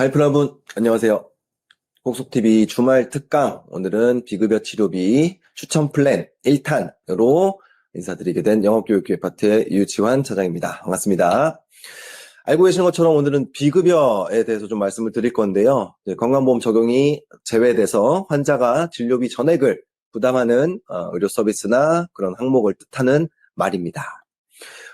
하이프 여러분, 안녕하세요. kok속TV 주말 특강, 오늘은 비급여 치료비 추천 플랜 1탄으로 인사드리게 된 영업교육기획 파트의 유지환 차장입니다. 반갑습니다. 알고 계시는 것처럼 오늘은 비급여에 대해서 좀 말씀을 드릴 건데요. 건강보험 적용이 제외돼서 환자가 진료비 전액을 부담하는 어, 의료 서비스나 그런 항목을 뜻하는 말입니다.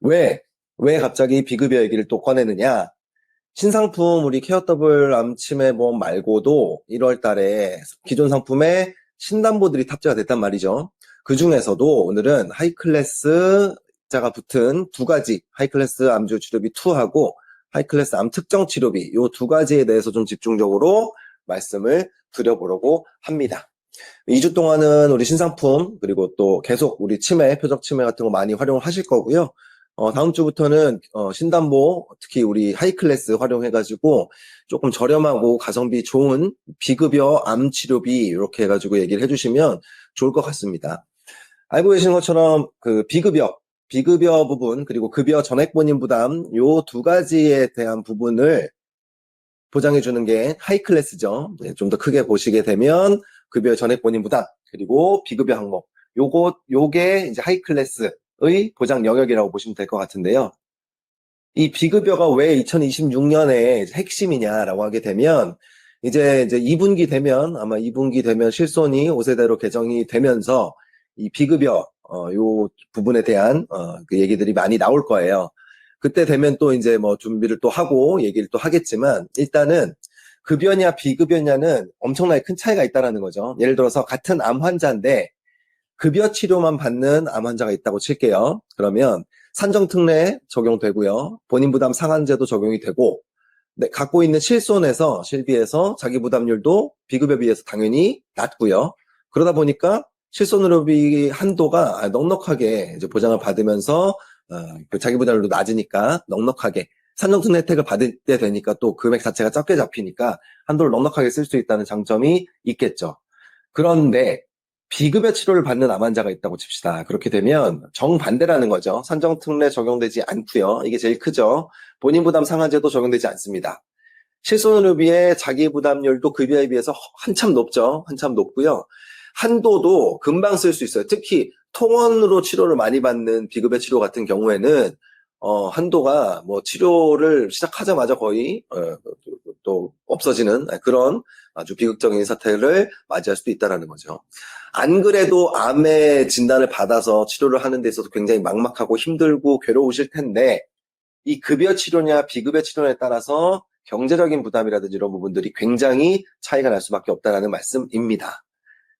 왜, 왜 갑자기 비급여 얘기를 또 꺼내느냐? 신상품 우리 케어 더블 암치매 보험 말고도 1월 달에 기존 상품에 신담보들이 탑재가 됐단 말이죠. 그 중에서도 오늘은 하이클래스 자가 붙은 두 가지 하이클래스 암주 치료비 2하고 하이클래스 암 특정 치료비 요 두 가지에 대해서 좀 집중적으로 말씀을 드려보려고 합니다. 2주 동안은 우리 신상품 그리고 또 계속 우리 치매, 표적 치매 같은 거 많이 활용을 하실 거고요. 어, 다음 주부터는 어, 신담보 특히 우리 하이클래스 활용해가지고 조금 저렴하고 가성비 좋은 비급여 암 치료비 이렇게 해가지고 얘기를 해주시면 좋을 것 같습니다. 알고 계시는 것처럼 그 비급여 비급여 부분 그리고 급여 전액 본인 부담 요 두 가지에 대한 부분을 보장해 주는 게 하이클래스죠. 네, 좀더 크게 보시게 되면 급여 전액 본인 부담 그리고 비급여 항목 요거 요게 이제 하이클래스 의 보장 영역이라고 보시면 될 것 같은데요. 이 비급여가 왜 2026년에 핵심이냐라고 하게 되면 이제 이제 2분기 되면 아마 2분기 되면 실손이 5세대로 개정이 되면서 이 비급여 어, 요 부분에 대한 어, 그 얘기들이 많이 나올 거예요. 그때 되면 또 이제 뭐 준비를 또 하고 얘기를 또 하겠지만 일단은 급여냐 비급여냐는 엄청나게 큰 차이가 있다라는 거죠. 예를 들어서 같은 암 환자인데 급여 치료만 받는 암 환자가 있다고 칠게요. 그러면 산정특례 적용되고요. 본인 부담 상한제도 적용이 되고 네, 갖고 있는 실손에서 실비에서 자기 부담률도 비급여 비해서 당연히 낮고요. 그러다 보니까 실손의료비 한도가 넉넉하게 이제 보장을 받으면서 어, 그 자기 부담률도 낮으니까 넉넉하게 산정특례 혜택을 받을 때 되니까 또 금액 자체가 적게 잡히니까 한도를 넉넉하게 쓸 수 있다는 장점이 있겠죠. 그런데 비급여 치료를 받는 암 환자가 있다고 칩시다. 그렇게 되면 정반대라는 거죠. 산정특례 적용되지 않고요. 이게 제일 크죠. 본인 부담 상한제도 적용되지 않습니다. 실손의료비의 자기 부담률도 급여에 비해서 한참 높죠. 한참 높고요. 한도도 금방 쓸 수 있어요. 특히 통원으로 치료를 많이 받는 비급여 치료 같은 경우에는 어, 한도가 뭐 치료를 시작하자마자 거의 어, 또 없어지는 그런 아주 비극적인 사태를 맞이할 수도 있다라는 거죠. 안 그래도 암의 진단을 받아서 치료를 하는 데 있어서 굉장히 막막하고 힘들고 괴로우실 텐데 이 급여 치료냐 비급여 치료냐에 따라서 경제적인 부담이라든지 이런 부분들이 굉장히 차이가 날 수밖에 없다라는 말씀입니다.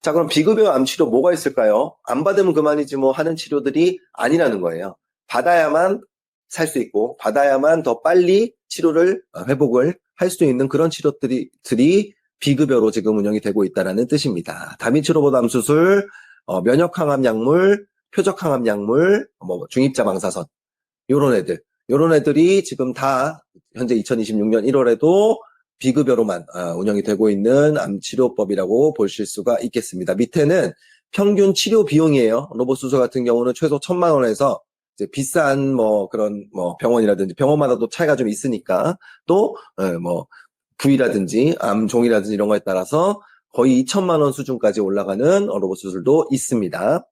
자, 그럼 비급여 암 치료 뭐가 있을까요? 안 받으면 그만이지 뭐 하는 치료들이 아니라는 거예요. 받아야만 살 수 있고 받아야만 더 빨리 치료를 어, 회복을 할 수 있는 그런 치료들이 들이 비급여로 지금 운영이 되고 있다는 뜻입니다. 다민치로보담 수술, 어, 면역 항암 약물, 표적 항암 약물, 뭐 중입자 방사선 요런 애들, 요런 애들이 지금 다 현재 2026년 1월에도 비급여로만 어, 운영이 되고 있는 암치료법이라고 보실 수가 있겠습니다. 밑에는 평균 치료 비용이에요. 로봇 수술 같은 경우는 최소 천만 원에서 이제 비싼 뭐 그런 뭐 병원이라든지 병원마다 도 차이가 좀 있으니까 또뭐 부위라든지 암 종이라든지 이런 거에 따라서 거의 2천만 원 수준까지 올라가는 로봇 수술도 있습니다.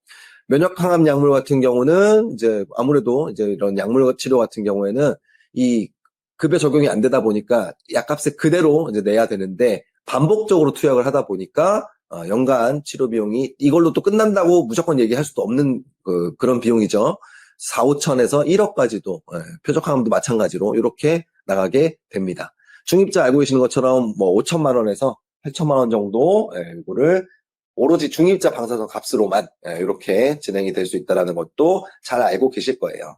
면역 항암 약물 같은 경우는 이제 아무래도 이제 이런 약물 치료 같은 경우에는 이 급여 적용이 안 되다 보니까 약값을 그대로 이제 내야 되는데 반복적으로 투약을 하다 보니까 어, 연간 치료 비용이 이걸로 또 끝난다고 무조건 얘기할 수도 없는 그, 그런 비용이죠. 4, 5천에서 1억까지도 예, 표적 항암도 마찬가지로 이렇게 나가게 됩니다. 중입자 알고 계시는 것처럼 뭐 5천만 원에서 8천만 원 정도 예, 이거를 오로지 중입자 방사선 값으로만 예, 이렇게 진행이 될 수 있다는 것도 잘 알고 계실 거예요.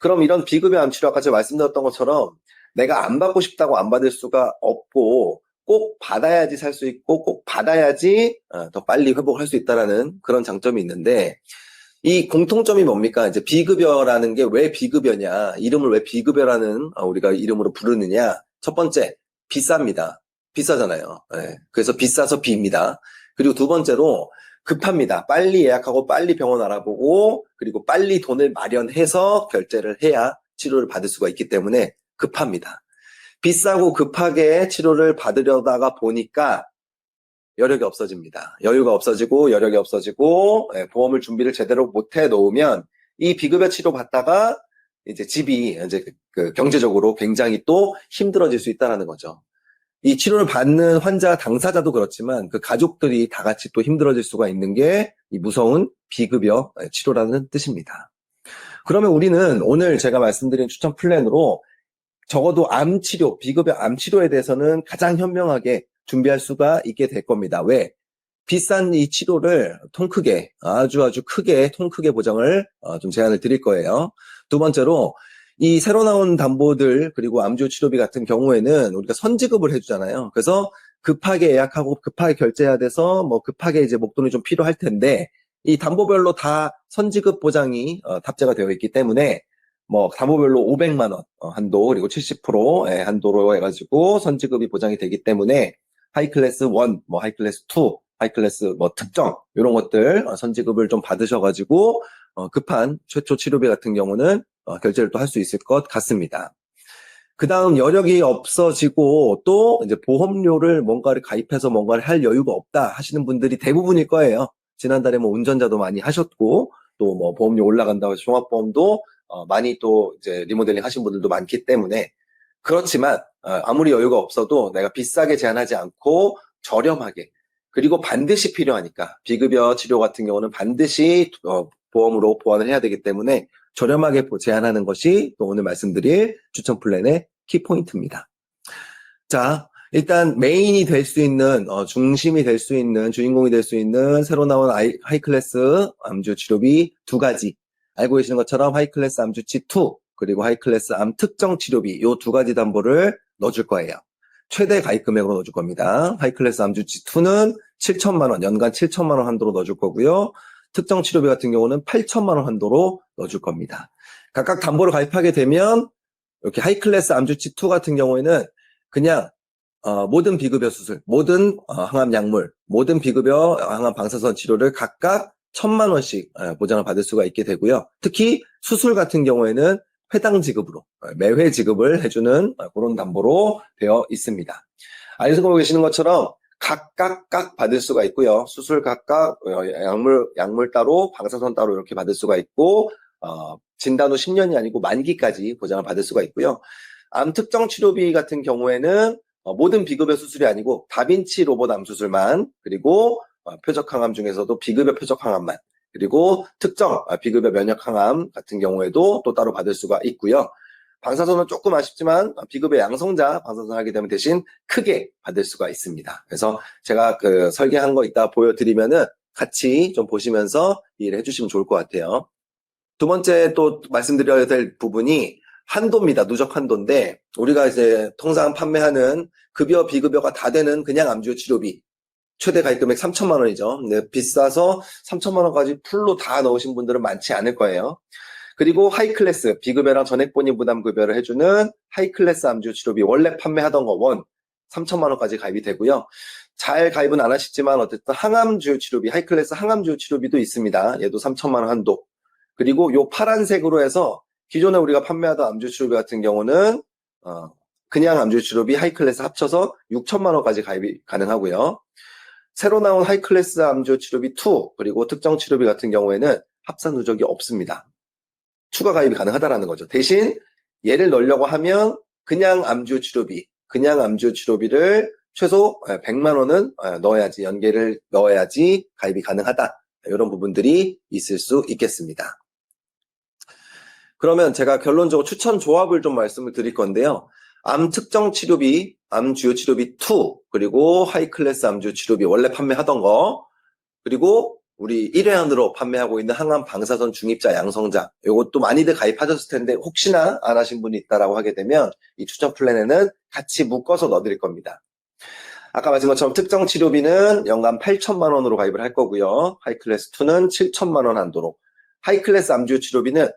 그럼 이런 비급여 암 치료 아까 제가 말씀드렸던 것처럼 내가 안 받고 싶다고 안 받을 수가 없고 꼭 받아야지 살 수 있고 꼭 받아야지 어, 더 빨리 회복할 수 있다라는 그런 장점이 있는데 이 공통점이 뭡니까? 이제 비급여라는 게 왜 비급여냐? 이름을 왜 비급여라는 어, 우리가 이름으로 부르느냐? 첫 번째, 비쌉니다. 비싸잖아요. 네. 그래서 비싸서 비입니다. 그리고 두 번째로 급합니다. 빨리 예약하고 빨리 병원 알아보고 그리고 빨리 돈을 마련해서 결제를 해야 치료를 받을 수가 있기 때문에 급합니다. 비싸고 급하게 치료를 받으려다가 보니까 여력이 없어집니다. 여유가 없어지고 여력이 없어지고 예, 보험을 준비를 제대로 못 해 놓으면 이 비급여 치료 받다가 이제 집이 이제 그- 그 경제적으로 굉장히 또 힘들어질 수 있다는 거죠. 이 치료를 받는 환자 당사자도 그렇지만 그 가족들이 다 같이 또 힘들어질 수가 있는 게 이 무서운 비급여 치료라는 뜻입니다. 그러면 우리는 오늘 제가 말씀드린 추천 플랜으로 적어도 암 치료, 비급여 암 치료에 대해서는 가장 현명하게 준비할 수가 있게 될 겁니다. 왜? 비싼 이 치료를 통 크게, 아주 아주 크게, 통 크게 보장을 어, 좀 제안을 드릴 거예요. 두 번째로, 이 새로 나온 담보들, 그리고 암주 치료비 같은 경우에는 우리가 선지급을 해주잖아요. 그래서 급하게 예약하고 급하게 결제해야 돼서 뭐 급하게 이제 목돈이 좀 필요할 텐데, 이 담보별로 다 선지급 보장이 어, 탑재가 되어 있기 때문에 뭐 담보별로 500만 원 어, 한도 그리고 70% 예, 한도로 해가지고 선지급이 보장이 되기 때문에 하이 클래스 1, 뭐 하이 클래스 2, 하이 클래스 뭐 특정 이런 것들 어, 선지급을 좀 받으셔가지고 어, 급한 최초 치료비 같은 경우는 어, 결제를 또 할 수 있을 것 같습니다. 그 다음 여력이 없어지고 또 이제 보험료를 뭔가를 가입해서 뭔가를 할 여유가 없다 하시는 분들이 대부분일 거예요. 지난달에 뭐 운전자도 많이 하셨고 또 뭐 보험료 올라간다고 해서 종합보험도 어, 많이 또 이제 리모델링 하신 분들도 많기 때문에 그렇지만 어, 아무리 여유가 없어도 내가 비싸게 제한하지 않고 저렴하게 그리고 반드시 필요하니까 비급여 치료 같은 경우는 반드시 어, 보험으로 보완을 해야 되기 때문에 저렴하게 보- 제한하는 것이 또 오늘 말씀드릴 추천 플랜의 키포인트입니다. 자, 일단 메인이 될 수 있는 어, 중심이 될 수 있는 주인공이 될 수 있는 새로 나온 아이- 하이클래스 암주 치료비 두 가지 알고 계시는 것처럼 하이클래스 암주치 2 그리고 하이클래스 암 특정 치료비 요 두 가지 담보를 넣어줄 거예요. 최대 가입 금액으로 넣어줄 겁니다. 하이클래스 암주치 2는 7천만 원, 연간 7천만 원 한도로 넣어줄 거고요. 특정 치료비 같은 경우는 8천만 원 한도로 넣어줄 겁니다. 각각 담보를 가입하게 되면 이렇게 하이클래스 암주치 2 같은 경우에는 그냥 어, 모든 비급여 수술, 모든 어, 항암 약물, 모든 비급여 항암 방사선 치료를 각각 천만 원씩 어, 보장을 받을 수가 있게 되고요. 특히 수술 같은 경우에는 회당 지급으로 어, 매회 지급을 해주는 어, 그런 담보로 되어 있습니다. 알고 계시는 것처럼 각각 각 받을 수가 있고요. 수술 각각 어, 약물 약물 따로 방사선 따로 이렇게 받을 수가 있고 어, 진단 후 10년이 아니고 만기까지 보장을 받을 수가 있고요. 암 특정 치료비 같은 경우에는 어, 모든 비급여 수술이 아니고 다빈치 로봇 암 수술만 그리고 어, 표적 항암 중에서도 비급여 표적 항암만 그리고 특정 아, 비급여 면역 항암 같은 경우에도 또 따로 받을 수가 있고요. 방사선은 조금 아쉽지만 어, 비급여 양성자 방사선 하게 되면 대신 크게 받을 수가 있습니다. 그래서 제가 그 설계한 거 이따 보여드리면은 같이 좀 보시면서 이해를 해주시면 좋을 것 같아요. 두 번째 또 말씀드려야 될 부분이 한도입니다. 누적 한도인데 우리가 이제 통상 판매하는 급여 비급여가 다 되는 그냥 암주 치료비 최대 가입 금액 3천만 원이죠. 근데 비싸서 3천만 원까지 풀로 다 넣으신 분들은 많지 않을 거예요. 그리고 하이클래스 비급여랑 전액본인 부담 급여를 해주는 하이클래스 암주 치료비 원래 판매하던 거 원 3천만 원까지 가입이 되고요. 잘 가입은 안 하시지만 어쨌든 항암주 치료비 하이클래스 항암주 치료비도 있습니다. 얘도 3천만 원 한도. 그리고 요 파란색으로 해서 기존에 우리가 판매하던 암주 치료비 같은 경우는 어, 그냥 암주 치료비 하이클래스 합쳐서 6천만 원까지 가입이 가능하고요. 새로 나온 하이클래스 암주 치료비 2 그리고 특정 치료비 같은 경우에는 합산 누적이 없습니다. 추가 가입이 가능하다라는 거죠. 대신 얘를 넣으려고 하면 그냥 암주 치료비, 그냥 암주 치료비를 최소 100만 원은 넣어야지 연계를 넣어야지 가입이 가능하다. 이런 부분들이 있을 수 있겠습니다. 그러면 제가 결론적으로 추천 조합을 좀 말씀을 드릴 건데요. 암 특정 치료비, 암 주요 치료비 2, 그리고 하이 클래스 암주 치료비 원래 판매하던 거, 그리고 우리 1회 안으로 판매하고 있는 항암 방사선 중입자 양성자, 이것도 많이들 가입하셨을 텐데 혹시나 안 하신 분이 있다라고 하게 되면 이 추천 플랜에는 같이 묶어서 넣어드릴 겁니다. 아까 말씀드린 것처럼 특정 치료비는 연간 8천만 원으로 가입을 할 거고요. 하이클래스 2는 7천만 원 한도로. 하이클래스 암주 치료비는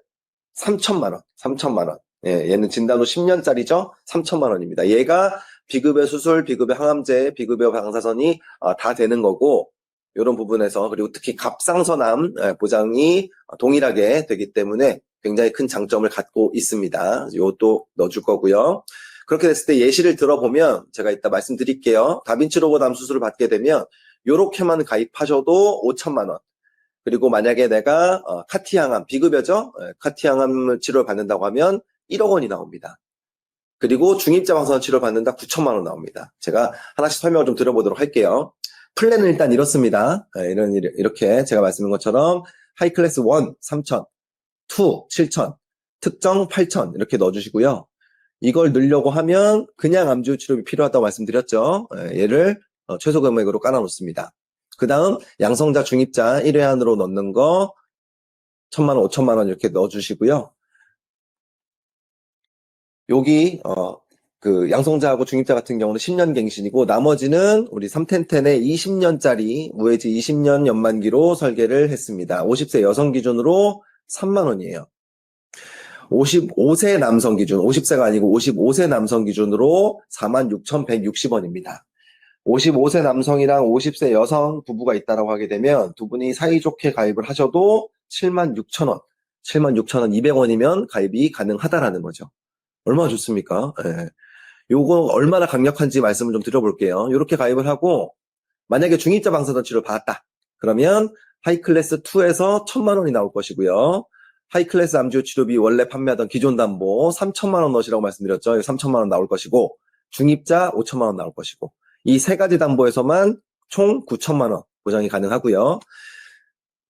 3천만 원, 3천만 원. 예, 얘는 진단 후 10년짜리죠. 3천만 원입니다. 얘가 비급여 수술, 비급여 항암제, 비급여 방사선이 어, 다 되는 거고 이런 부분에서 그리고 특히 갑상선암 예, 보장이 동일하게 되기 때문에 굉장히 큰 장점을 갖고 있습니다. 이것도 넣어줄 거고요. 그렇게 됐을 때 예시를 들어보면 제가 이따 말씀드릴게요. 다빈치 로봇 암 수술을 받게 되면 요렇게만 가입하셔도 5천만 원. 그리고 만약에 내가 어, 카티항암 비급여죠. 예, 카티항암 치료를 받는다고 하면 1억 원이 나옵니다. 그리고 중입자 방사선 치료를 받는다 9천만 원 나옵니다. 제가 하나씩 설명을 좀 드려보도록 할게요. 플랜은 일단 이렇습니다. 예, 이런 이렇게 제가 말씀드린 것처럼 하이 클래스 1 3천, 2 7천, 특정 8천 이렇게 넣어주시고요. 이걸 넣으려고 하면 그냥 암주 치료비 필요하다고 말씀드렸죠. 예, 얘를 어, 최소 금액으로 깔아놓습니다. 그 다음 양성자 중입자 1회 안으로 넣는 거 천만 원, 5천만 원 이렇게 넣어주시고요. 여기 어, 그 양성자하고 중입자 같은 경우는 10년 갱신이고 나머지는 우리 3텐텐의 20년짜리 무해지 20년 연만기로 설계를 했습니다. 50세 여성 기준으로 3만 원이에요. 55세 남성 기준, 50세가 아니고 55세 남성 기준으로 46,160원입니다. 55세 남성이랑 50세 여성 부부가 있다라고 하게 되면 두 분이 사이좋게 가입을 하셔도 76,000원, 76,000원 200원이면 가입이 가능하다라는 거죠. 얼마나 좋습니까? 예. 요거 얼마나 강력한지 말씀을 좀 드려볼게요. 이렇게 가입을 하고 만약에 중입자 방사선 치료를 받았다. 그러면 하이클래스 2에서 1000만 원이 나올 것이고요. 하이클래스 암지오 치료비 원래 판매하던 기존 담보 3천만 원 넣으시라고 말씀드렸죠. 3천만 원 나올 것이고 중입자 5천만 원 나올 것이고 이 세 가지 담보에서만 총 9천만 원 보장이 가능하고요.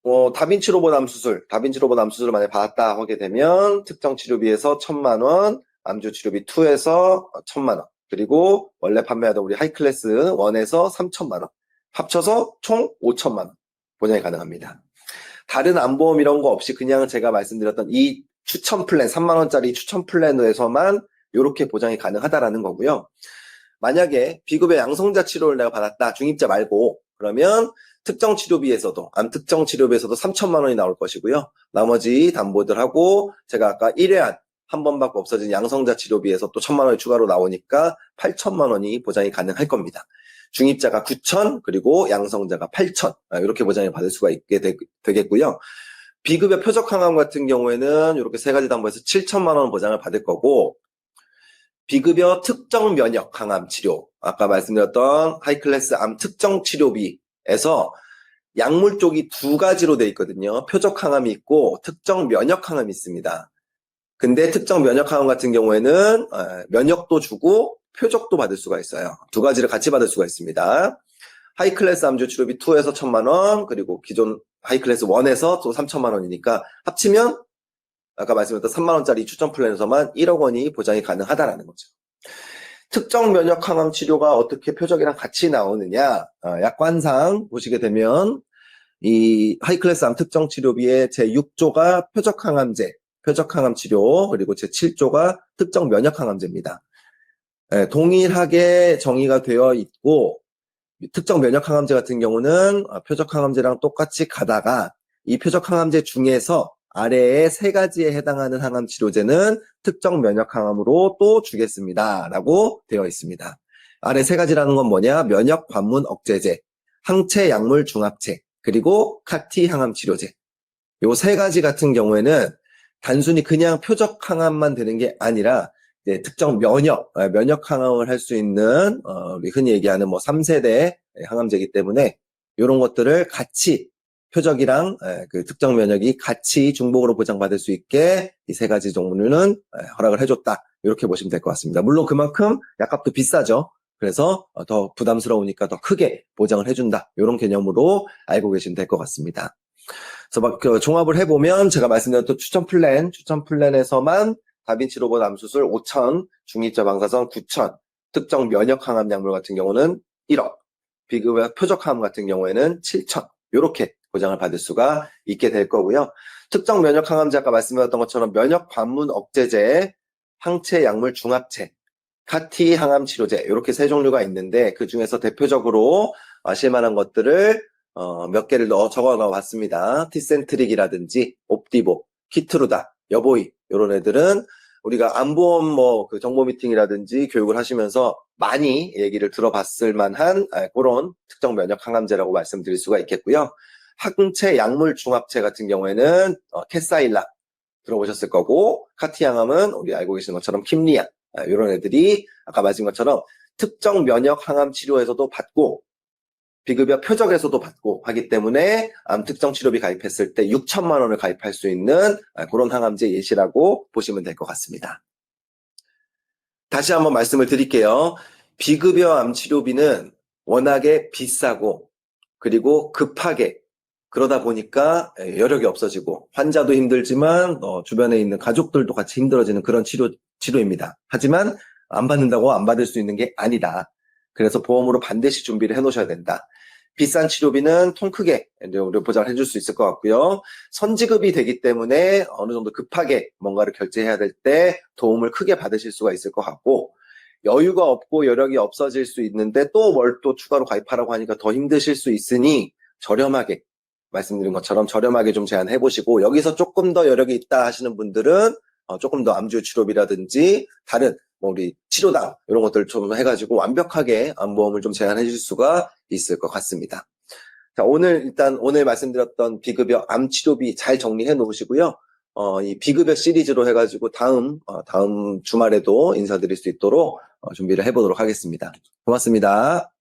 어, 다빈치 로봇 암 수술, 다빈치 로봇 암 수술을 만약에 받았다 하게 되면 특정 치료비에서 1천만 원, 암주 치료비 2에서 1천만 원, 그리고 원래 판매하던 우리 하이클래스 1에서 3천만 원, 합쳐서 총 5천만 원 보장이 가능합니다. 다른 암보험 이런 거 없이 그냥 제가 말씀드렸던 이 추천 플랜, 3만 원짜리 추천 플랜에서만 이렇게 보장이 가능하다라는 거고요. 만약에 비급여 양성자 치료를 내가 받았다, 중입자 말고 그러면 특정 치료비에서도 암 특정 치료비에서도 3천만 원이 나올 것이고요. 나머지 담보들하고 제가 아까 1회안 한 번밖에 없어진 양성자 치료비에서 또 천만 원이 추가로 나오니까 8천만 원이 보장이 가능할 겁니다. 중입자가 9천 그리고 양성자가 8천 이렇게 보장을 받을 수가 있게 되, 겠고요 비급여 표적 항암 같은 경우에는 이렇게 세 가지 담보에서 7천만 원 보장을 받을 거고 비급여 특정 면역 항암 치료 아까 말씀드렸던 하이클래스 암 특정 치료비에서 약물 쪽이 두 가지로 돼 있거든요. 표적 항암이 있고 특정 면역 항암이 있습니다. 근데 특정 면역 항암 같은 경우에는 어, 면역도 주고 표적도 받을 수가 있어요. 두 가지를 같이 받을 수가 있습니다. 하이클래스 암주 치료비 2에서 1천만 원, 그리고 기존 하이클래스 1에서 또 3천만 원이니까 합치면 아까 말씀드렸던 3만 원짜리 추천 플랜에서만 1억 원이 보장이 가능하다라는 거죠. 특정 면역 항암 치료가 어떻게 표적이랑 같이 나오느냐? 어, 약관상 보시게 되면 이 하이클래스 암 특정 치료비의 제 6조가 표적 항암제, 표적 항암 치료, 그리고 제 7조가 특정 면역 항암제입니다. 예, 동일하게 정의가 되어 있고 특정 면역 항암제 같은 경우는 어, 표적 항암제랑 똑같이 가다가 이 표적 항암제 중에서 아래에 세 가지에 해당하는 항암 치료제는 특정 면역 항암으로 또 주겠습니다 라고 되어 있습니다. 아래 세 가지라는 건 뭐냐? 면역 관문 억제제, 항체 약물 중합체, 그리고 카티 항암 치료제. 요 세 가지 같은 경우에는 단순히 그냥 표적 항암만 되는 게 아니라 특정 면역, 아, 면역 항암을 할 수 있는 어, 우리 흔히 얘기하는 뭐 3세대 항암제이기 때문에 이런 것들을 같이 표적이랑 그 특정 면역이 같이 중복으로 보장받을 수 있게 이 세 가지 종류는 허락을 해줬다. 이렇게 보시면 될 것 같습니다. 물론 그만큼 약값도 비싸죠. 그래서 어, 더 부담스러우니까 더 크게 보장을 해준다. 이런 개념으로 알고 계시면 될 것 같습니다. 그래서 막 그 종합을 해보면 제가 말씀드렸던 추천 플랜, 추천 플랜에서만 다빈치 로봇 암수술 5천, 중입자 방사선 9천, 특정 면역 항암 약물 같은 경우는 1억, 비급여 표적 항암 같은 경우에는 7천, 이렇게 보장을 받을 수가 있게 될 거고요. 특정 면역 항암제 아까 말씀드렸던 것처럼 면역 관문 억제제, 항체 약물 중합체, 카티 항암 치료제 이렇게 세 종류가 있는데 그 중에서 대표적으로 아실 만한 것들을 어, 몇 개를 넣어 적어 넣어 봤습니다. 티센트릭이라든지 옵디보, 키트루다, 여보이 이런 애들은 우리가 안보험 뭐 그 정보 미팅이라든지 교육을 하시면서 많이 얘기를 들어봤을 만한 아, 그런 특정 면역 항암제라고 말씀드릴 수가 있겠고요. 항체 약물 중합체 같은 경우에는 어, 캐사일라 들어보셨을 거고 카티항암은 우리 알고 계시는 것처럼 킴리아 아, 이런 애들이 아까 말씀 것처럼 특정 면역 항암 치료에서도 받고 비급여 표적에서도 받고 하기 때문에 암 특정 치료비 가입했을 때 6천만 원을 가입할 수 있는 아, 그런 항암제 예시라고 보시면 될 것 같습니다. 다시 한번 말씀을 드릴게요. 비급여 암 치료비는 워낙에 비싸고 그리고 급하게 그러다 보니까 예, 여력이 없어지고 환자도 힘들지만 어, 주변에 있는 가족들도 같이 힘들어지는 그런 치료 치료입니다. 하지만 안 받는다고 안 받을 수 있는 게 아니다. 그래서 보험으로 반드시 준비를 해 놓으셔야 된다. 비싼 치료비는 통 크게 우리 보장을 해줄 수 있을 것 같고요. 선지급이 되기 때문에 어느 정도 급하게 뭔가를 결제해야 될 때 도움을 크게 받으실 수가 있을 것 같고 여유가 없고 여력이 없어질 수 있는데 또 뭘 또 추가로 가입하라고 하니까 더 힘드실 수 있으니 저렴하게 말씀드린 것처럼 저렴하게 좀 제안해 보시고 여기서 조금 더 여력이 있다 하시는 분들은 어, 조금 더 암주 치료비라든지 다른 뭐 우리 치료당 이런 것들 좀 해가지고 완벽하게 암보험을 좀 제안해 줄 수가 있을 것 같습니다. 자 오늘 일단 오늘 말씀드렸던 비급여 암 치료비 잘 정리해 놓으시고요. 어, 이 비급여 시리즈로 해가지고 다음 어, 다음 주말에도 인사드릴 수 있도록 어, 준비를 해보도록 하겠습니다. 고맙습니다.